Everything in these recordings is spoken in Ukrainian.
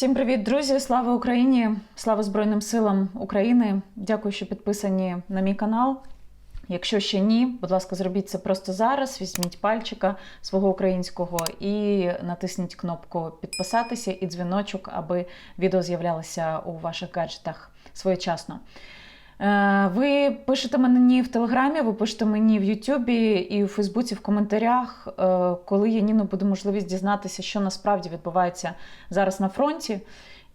Всім привіт, друзі! Слава Україні! Слава Збройним силам України! Дякую, що підписані на мій канал. Якщо ще ні, будь ласка, зробіть це просто зараз. Візьміть пальчика свого українського і натисніть кнопку підписатися і дзвіночок, аби відео з'являлося у ваших гаджетах своєчасно. Е, Ви пишете мені в Телеграмі, ви пишете мені в Ютубі і у Фейсбуці в коментарях, е, коли є Ніно буде можливість дізнатися, що насправді відбувається зараз на фронті.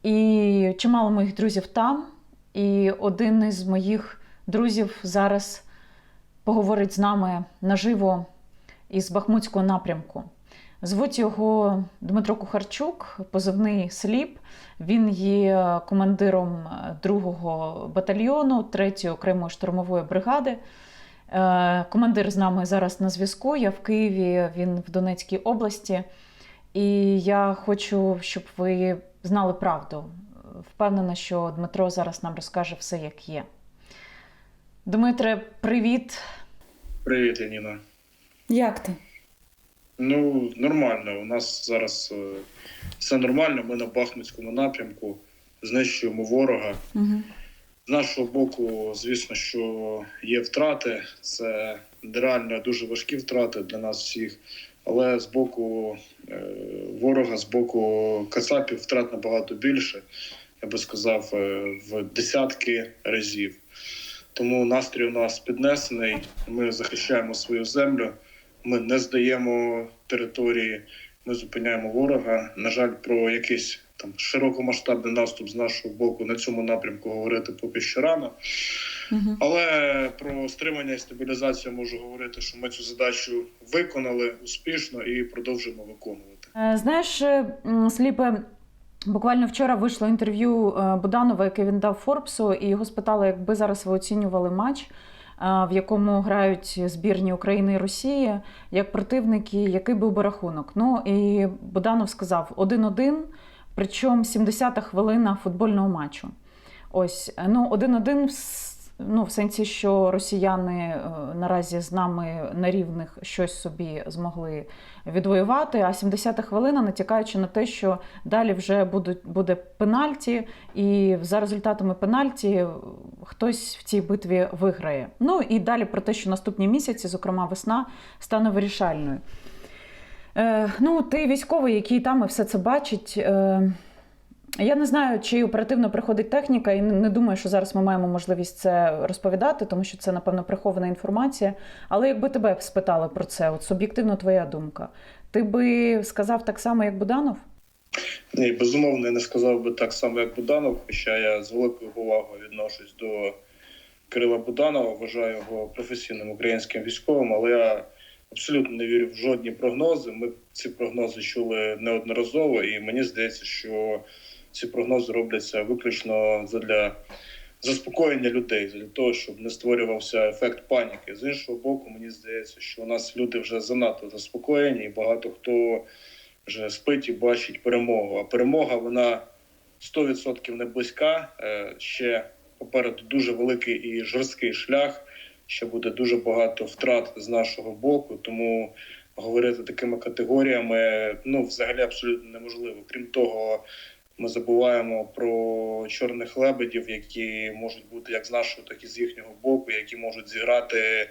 І чимало моїх друзів там. І один із моїх друзів зараз поговорить з нами наживо із Бахмутського напрямку. Звуть його Дмитро Кухарчук, позивний Сліп. Він є командиром 2-го батальйону 3-ї окремої штурмової бригади. Е, Командир з нами зараз на зв'язку. Я в Києві, він в Донецькій області. І я хочу, щоб ви знали правду. Впевнена, що Дмитро зараз нам розкаже все, як є. Дмитре, привіт. Привіт, Яніна. Як ти? Ну, нормально. У нас зараз е, все нормально. Ми на Бахмутському напрямку знищуємо ворога. Угу. З нашого боку, звісно, що є втрати. Це реально дуже важкі втрати для нас всіх. Але з боку е, ворога, з боку Кацапів втрат набагато більше. Я би сказав, е, в десятки разів. Тому настрій у нас піднесений. Ми захищаємо свою землю. Ми не здаємо території, ми зупиняємо ворога. На жаль, про якийсь там широкомасштабний наступ з нашого боку на цьому напрямку говорити поки що рано. Угу. Але про стримання і стабілізацію можу говорити, що ми цю задачу виконали успішно і продовжуємо виконувати. Е, Знаєш, е, Сліпе, буквально вчора вийшло інтерв'ю е, Буданова, яке він дав Форбсу, і його спитали, якби зараз ви оцінювали матч, в якому грають збірні України і Росії, як противники, який був би рахунок. Ну і Буданов сказав 1-1, причому 70-та хвилина футбольного матчу. Ось, ну, 1-1 в с- Ну, в сенсі, що росіяни е, наразі з нами на рівних щось собі змогли відвоювати. А 70-та хвилина натякаючи на те, що далі вже будуть буде пенальті, і за результатами пенальті хтось в цій битві виграє. Ну і далі про те, що наступні місяці, зокрема весна, стане вирішальною. Е, ну, ти військовий, який там і все це бачить. Е, я не знаю, чи оперативно приходить техніка, і не- думаю, що зараз ми маємо можливість це розповідати, тому що це, напевно, прихована інформація. Але якби тебе спитали про це, от суб'єктивно твоя думка, ти би сказав так само, як Буданов? Ні, безумовно, я не сказав би так само, як Буданов, хоча я з великою повагою відношусь до Кирила Буданова, вважаю його професійним українським військовим, але я абсолютно не вірю в жодні прогнози. Ми ці прогнози чули неодноразово, і мені здається, що ці прогнози робляться виключно для заспокоєння людей, для того, щоб не створювався ефект паніки. З іншого боку, мені здається, що у нас люди вже занадто заспокоєні, і багато хто вже спить і бачить перемогу. А перемога вона 100% не близька. Е, Ще попереду дуже великий і жорсткий шлях. Ще буде дуже багато втрат з нашого боку. Тому говорити такими категоріями ну взагалі абсолютно неможливо. Крім того, ми забуваємо про чорних лебедів, які можуть бути як з нашого, так і з їхнього боку, які можуть зіграти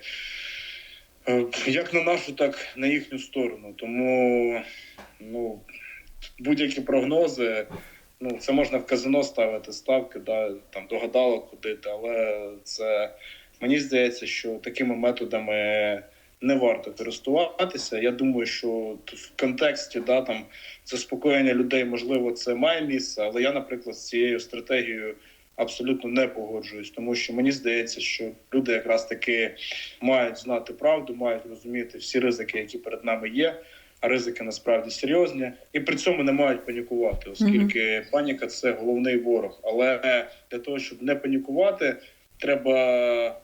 е, як на нашу, так і на їхню сторону. Тому ну, будь-які прогнози. Ну, це можна в казино ставити ставки, да, там догадало ходити, але це мені здається, що такими методами не варто користуватися. Я думаю, що в контексті да, там, заспокоєння людей, можливо, це має місце, але я, наприклад, з цією стратегією абсолютно не погоджуюсь, тому що мені здається, що люди якраз таки мають знати правду, мають розуміти всі ризики, які перед нами є. А ризики насправді серйозні, і при цьому не мають панікувати, оскільки паніка це головний ворог. Але для того, щоб не панікувати, треба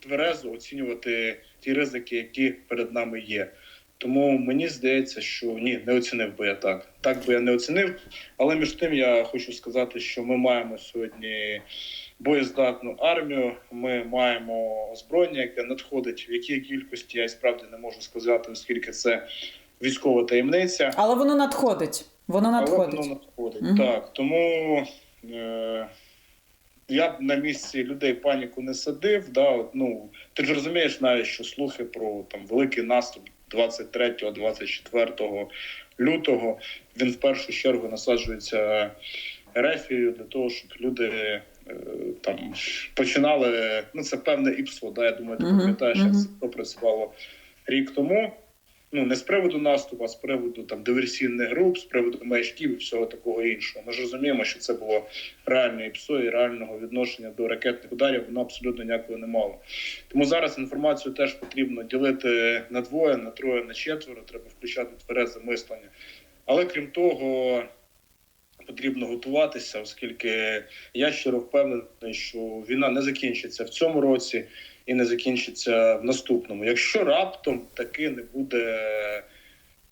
тверезо оцінювати ті ризики, які перед нами є. Тому мені здається, що ні, не оцінив би я так. Так би я не оцінив. Але між тим я хочу сказати, що ми маємо сьогодні боєздатну армію. Ми маємо озброєння, яке надходить в якій кількості. Я й справді не можу сказати, оскільки це військова таємниця. Але воно надходить. Воно надходить. Але воно надходить. Мгм. Так, тому е, я б на місці людей паніку не садив. Да, от, ну, ти ж розумієш навіть, що слухи про там, великий наступ 23-24 лютого, він в першу чергу насаджується Ерефією для того, щоб люди е, там починали. Ну, це певне іпсо, да, я думаю, ти пам'ятаєш, як це попрацювало рік тому ну не з приводу наступу, а з приводу там диверсійних груп, з приводу маячків і всього такого іншого. Ми ж розуміємо, що це було реальне ІПСО і реального відношення до ракетних ударів. Воно абсолютно ніякого не мало. Тому зараз інформацію теж потрібно ділити на двоє, на троє, на четверо. Треба включати тверезе мислення. Але крім того. Потрібно готуватися, оскільки я щиро впевнений, що війна не закінчиться в цьому році і не закінчиться в наступному. Якщо раптом таки не буде.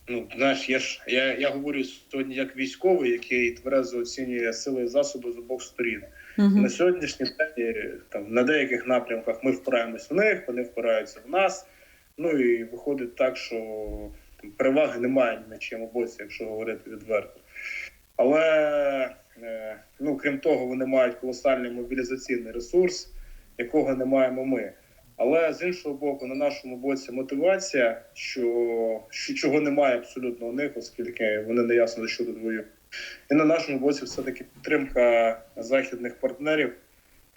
Ну, знаєш, я ж я, я говорю сьогодні як військовий, який тверезо оцінює сили і засоби з обох сторін. Мгм. На сьогоднішній день там на деяких напрямках ми впираємось в них, вони впираються в нас. Ну і виходить так, що там, переваги немає ні на чому боці, якщо говорити відверто. Але е, ну, крім того, вони мають колосальний мобілізаційний ресурс, якого не маємо ми. Але з іншого боку, на нашому боці мотивація, що, що чого немає абсолютно у них, оскільки вони не ясно за що тут воюють. І на нашому боці все-таки підтримка західних партнерів,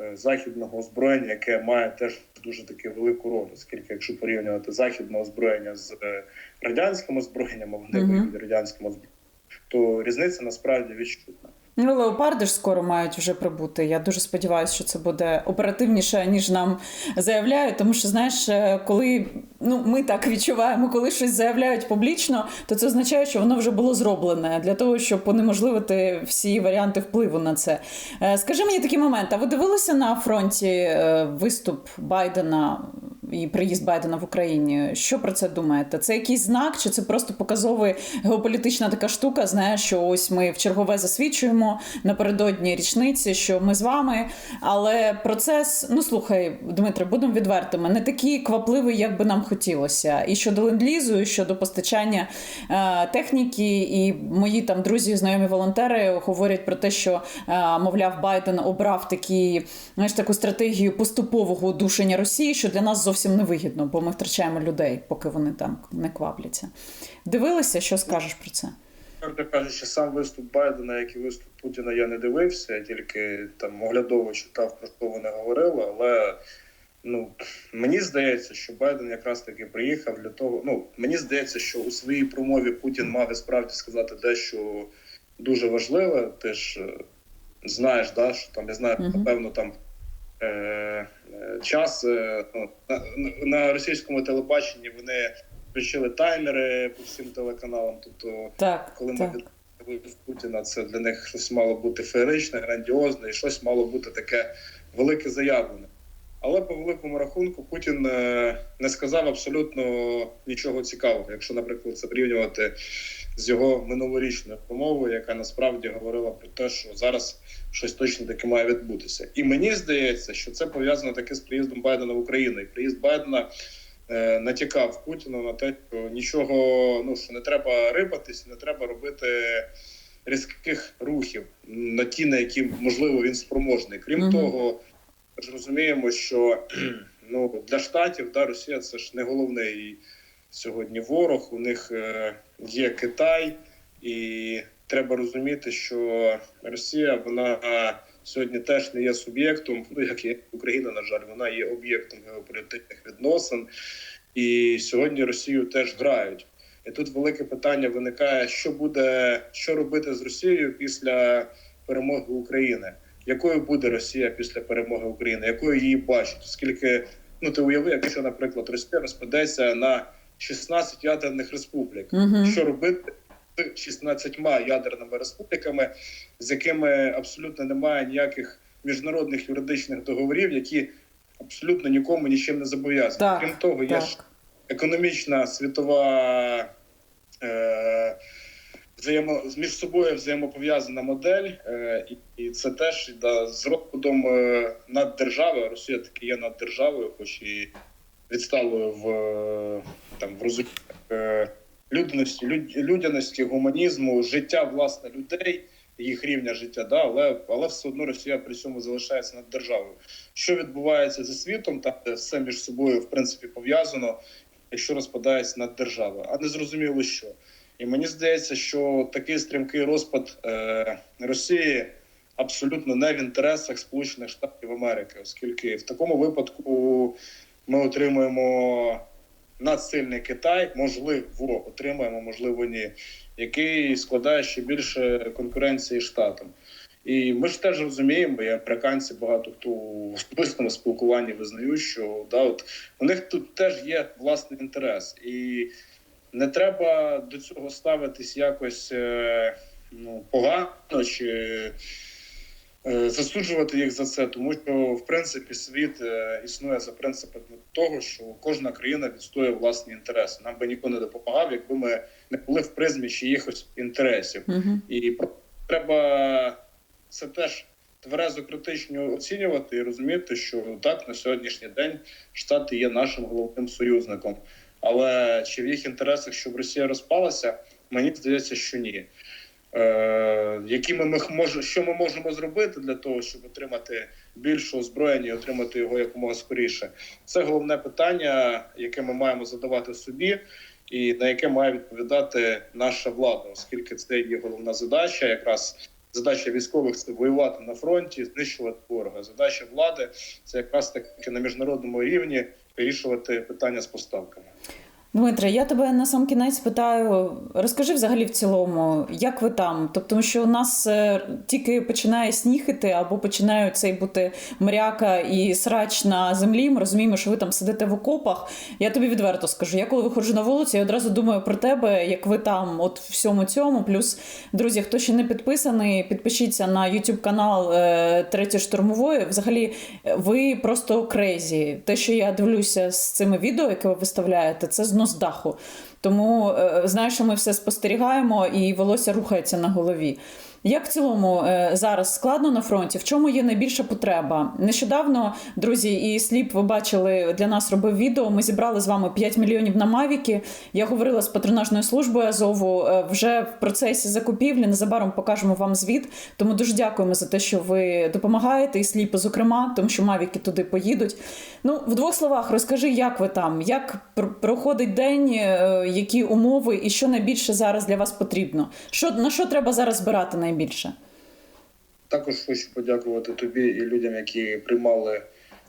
е, західного озброєння, яке має теж дуже таки велику роль, оскільки якщо порівнювати західне озброєння з е, радянським озброєнням, а вони Мгм. воюють радянським озброєнням, то різниця насправді відчутна. Ну, леопарди ж скоро мають вже прибути. Я дуже сподіваюся, що це буде оперативніше, ніж нам заявляють. Тому що, знаєш, е, коли ну ми так відчуваємо, коли щось заявляють публічно, то це означає, що воно вже було зроблене для того, щоб унеможливити всі варіанти впливу на це. Е, Скажи мені такий момент: а ви дивилися на фронті е, виступ Байдена і приїзд Байдена в Україні? Що про це думаєте? Це якийсь знак, чи це просто показовий геополітична така штука? Знаєш, що ось ми в чергове засвідчуємо напередодні річниці, що ми з вами. Але процес, ну слухай, Дмитре, будемо відвертими, не такий квапливий, як би нам хотілося. І щодо ленд-лізу, і щодо постачання е, техніки, і мої там друзі, знайомі волонтери говорять про те, що е, мовляв, Байден обрав такі, знаєш, таку стратегію поступового удушення Росії, що для нас зовсім невигідно, бо ми втрачаємо людей, поки вони там не квапляться. Дивилися, що скажеш про це? Правда кажучи, сам виступ Байдена, як і виступ Путіна, я не дивився, я тільки там оглядово читав, про що вони говорили. Але ну мені здається, що Байден якраз таки приїхав для того. Ну мені здається, що у своїй промові Путін мав і справді сказати дещо дуже важливе. Ти ж е, знаєш, да, що там я знаю, напевно, там. Е, час е, ну, на, російському телебаченні вони включили таймери по всім телеканалам. Тобто Так, коли ми від Путіна, це для них щось мало бути феєричне, грандіозне і щось мало бути таке велике заявлене. Але по великому рахунку Путін е, не сказав абсолютно нічого цікавого, якщо, наприклад, це порівнювати з його минулорічною промовою, яка насправді говорила про те, що зараз щось точно таке має відбутися. І мені здається, що це пов'язано таки з приїздом Байдена в Україну. І приїзд Байдена е, натякав Путіну на те, що нічого, ну що не треба рипатись, не треба робити різких рухів на ті, на які можливо він спроможний. Крім Мгм. того, ми ж розуміємо, що ну для штатів да, Росія це ж не головний сьогодні ворог. У них е, є Китай, і треба розуміти, що Росія вона сьогодні теж не є суб'єктом, ну як і Україна, на жаль, вона є об'єктом геополітичних відносин, і сьогодні Росію теж грають. І тут велике питання виникає: що буде, що робити з Росією після перемоги України? Якою буде Росія після перемоги України? Якою її бачить? Оскільки ну ти уяви, якщо, наприклад, Росія розпадеться на 16 ядерних республік, Угу. що робити з 16 ядерними республіками, з якими абсолютно немає ніяких міжнародних юридичних договорів, які абсолютно нікому нічим не зобов'язані. Так, Крім того, є ж економічна світова е, взаємо між собою взаємопов'язана модель, е, і, і це теж да, з розпадом е, над державою. Росія таки є над державою, хоч і відсталою в е, там в розумінні е, людяності, люд- людяності, гуманізму, життя власне людей, їх рівня життя, да, але, але все одно Росія при цьому залишається над державою. Що відбувається зі світом, там де все між собою в принципі пов'язано, якщо розпадається над держава, а не зрозуміло що. І мені здається, що такий стрімкий розпад е, Росії абсолютно не в інтересах Сполучених Штатів Америки, оскільки в такому випадку ми отримуємо надсильний Китай, можливо, отримаємо, можливо, ні, який складає ще більше конкуренції штатам. І ми ж теж розуміємо, і американці багато хто в особистому спілкуванні визнають, що да, от у них тут теж є власний інтерес, і не треба до цього ставитись якось е, ну, погано чи засуджувати їх за це, тому що в принципі світ е, існує за принципом того, що кожна країна відстоює власні інтереси. Нам би ніхто не допомагав, якби ми не були в призмі чиїхось інтересів. Угу. І треба це теж тверезо критично оцінювати і розуміти, що так на сьогоднішній день Штати є нашим головним союзником. Але чи в їх інтересах, щоб Росія розпалася, мені здається, що ні. Е, які ми, може, що ми можемо зробити для того, щоб отримати більше озброєння і отримати його якомога скоріше? Це головне питання, яке ми маємо задавати собі, і на яке має відповідати наша влада, оскільки це є головна задача, якраз задача військових це воювати на фронті, знищувати ворога. Задача влади це якраз таки на міжнародному рівні вирішувати питання з поставками. Дмитре, я тебе на сам кінець питаю, розкажи взагалі в цілому, як ви там? Тобто, тому що у нас е, тільки починає сніг іти, або починає цей бути мряка і срач на землі. Ми розуміємо, що ви там сидите в окопах. Я тобі відверто скажу. Я коли виходжу на вулицю, я одразу думаю про тебе, як ви там, от всьому цьому. Плюс, друзі, хто ще не підписаний, підпишіться на YouTube канал е, Третє штурмової. Взагалі, ви просто крейзі. Те, що я дивлюся з цими відео, яке ви виставляєте, це знос даху. Тому знаю, знаєш, що ми все спостерігаємо, і волосся рухається на голові. Як в цілому е, зараз складно на фронті? В чому є найбільша потреба? Нещодавно, друзі, і сліп ви бачили для нас робив відео. Ми зібрали з вами 5 мільйонів на Мавіки. Я говорила з патронажною службою Азову. е, Вже в процесі закупівлі. Незабаром покажемо вам звіт. Тому дуже дякуємо за те, що ви допомагаєте, і сліпи, зокрема, тому що Мавіки туди поїдуть. Ну, в двох словах, розкажи, як ви там, як проходить день, е, які умови, і що найбільше зараз для вас потрібно? Що на що треба зараз збирати найбільше? Також хочу подякувати тобі і людям, які приймали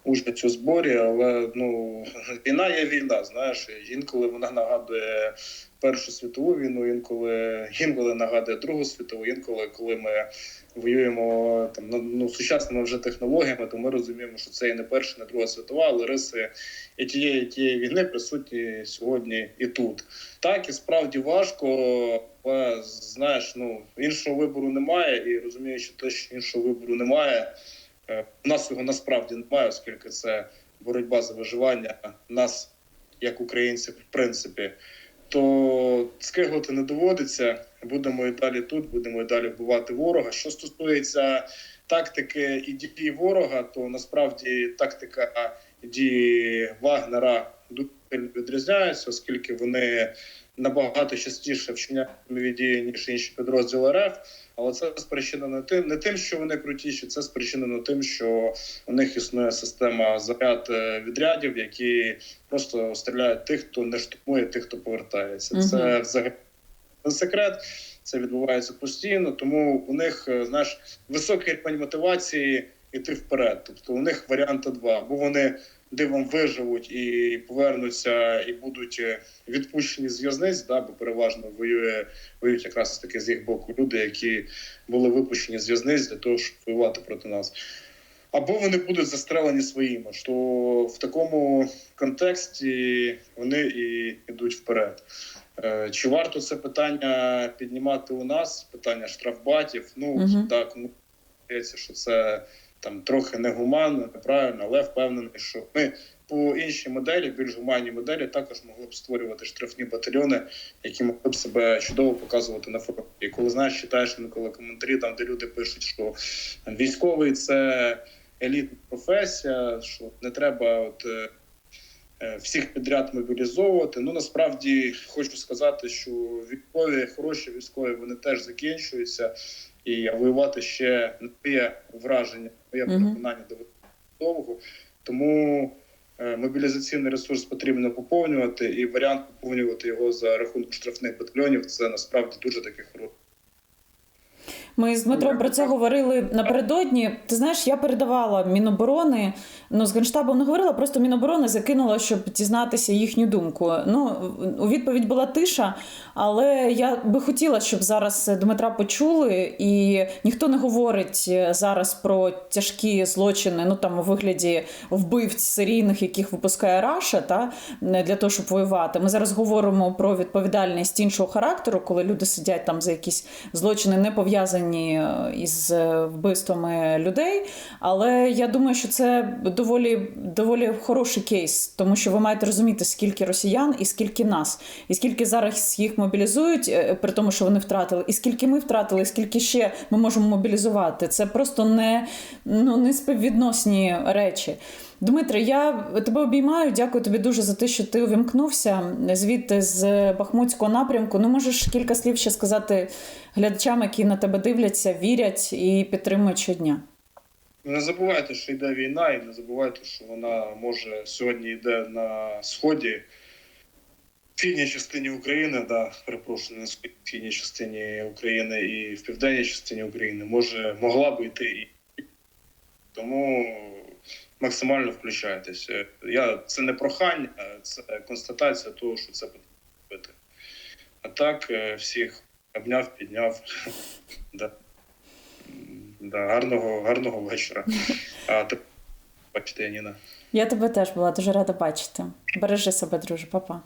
участь у зборі. Але ну війна є війна. Знаєш, інколи вона нагадує Першу світову війну, інколи інколи нагадує Другу світову, інколи коли ми воюємо там ну, сучасними вже технологіями, то ми розуміємо, що це і не перша, не друга світова, але риси і тієї і тієї війни присутні сьогодні і тут. Так і справді важко, але знаєш, ну іншого вибору немає, і розуміючи те, що іншого вибору немає. Е, У нас його насправді немає, оскільки це боротьба за виживання нас, як українців, в принципі. То скиглити не доводиться. Будемо і далі тут, будемо і далі вбивати ворога. Що стосується тактики і дії ворога, то насправді тактика дії Вагнера дуже сильно відрізняються, оскільки вони набагато частіше вчиняють бойові дії, ніж інші підрозділи РФ. Але це спричинено тим, не тим, що вони крутіші, це спричинено тим, що у них існує система заряд е, відрядів, які просто стріляють тих, хто не штурмує, тих, хто повертається. Це взагалі не секрет. Це відбувається постійно, тому у них е, знаєш високий рівень мотивації йти вперед. Тобто у них варіанти два: або вони дивом виживуть і повернуться, і будуть е, відпущені з в'язниць, да, бо переважно воює воюють якраз таки з їх боку люди, які були випущені з в'язниць для того, щоб воювати проти нас. Або вони будуть застрелені своїми, що в такому контексті вони і йдуть вперед. Е, Чи варто це питання піднімати у нас? Питання штрафбатів? Ну Мгм. так, ну здається, що це там трохи негуманно, неправильно, але впевнений, що ми по іншій моделі, більш гуманній моделі, також могли б створювати штрафні батальйони, які могли б себе чудово показувати на фронті. І коли знаєш, читаєш інколи коментарі, там де люди пишуть, що військовий це елітна професія, що не треба от. е, е, всіх підряд мобілізовувати. Ну насправді хочу сказати, що військові, хороші військові, вони теж закінчуються, і воювати ще не моє враження, моє переконання переконання довго. Тому е, мобілізаційний ресурс потрібно поповнювати, і варіант поповнювати його за рахунок штрафних батальйонів це насправді дуже таке хороший. Ми з Дмитром про це говорили напередодні. Ти знаєш, я передавала Міноборони. Ну, з Генштабом не говорила, просто Міноборони закинула, щоб дізнатися їхню думку. Ну, у відповідь була тиша, але я би хотіла, щоб зараз Дмитра почули, і ніхто не говорить зараз про тяжкі злочини, ну там у вигляді вбивць серійних, яких випускає Раша, та для того, щоб воювати. Ми зараз говоримо про відповідальність іншого характеру, коли люди сидять там за якісь злочини, не пов'язані е, із е, вбивствами людей. Але я думаю, що це доволі доволі хороший кейс, тому що ви маєте розуміти, скільки росіян і скільки нас, і скільки зараз їх мобілізують, е, при тому, що вони втратили, і скільки ми втратили, і скільки ще ми можемо мобілізувати. Це просто не, ну, не співвідносні речі. Дмитре, я тебе обіймаю. Дякую тобі дуже за те, що ти увімкнувся звідти з Бахмутського напрямку. Ну, можеш кілька слів ще сказати глядачам, які на тебе дивляться, вірять і підтримують щодня. Не забувайте, що йде війна, і не забувайте, що вона може сьогодні йде на сході, в фінній частині України, да, перепрошую, на східній частині України і в південній частині України може могла би йти тому максимально включайтеся. Я це не прохання, це констатація того, що це потрібно робити. А так, е, всіх обняв, підняв. Да. Да, гарного, гарного вечора. А ти бачите, Яніна. Я тебе теж була дуже рада бачити. Бережи себе, друже, Па-па.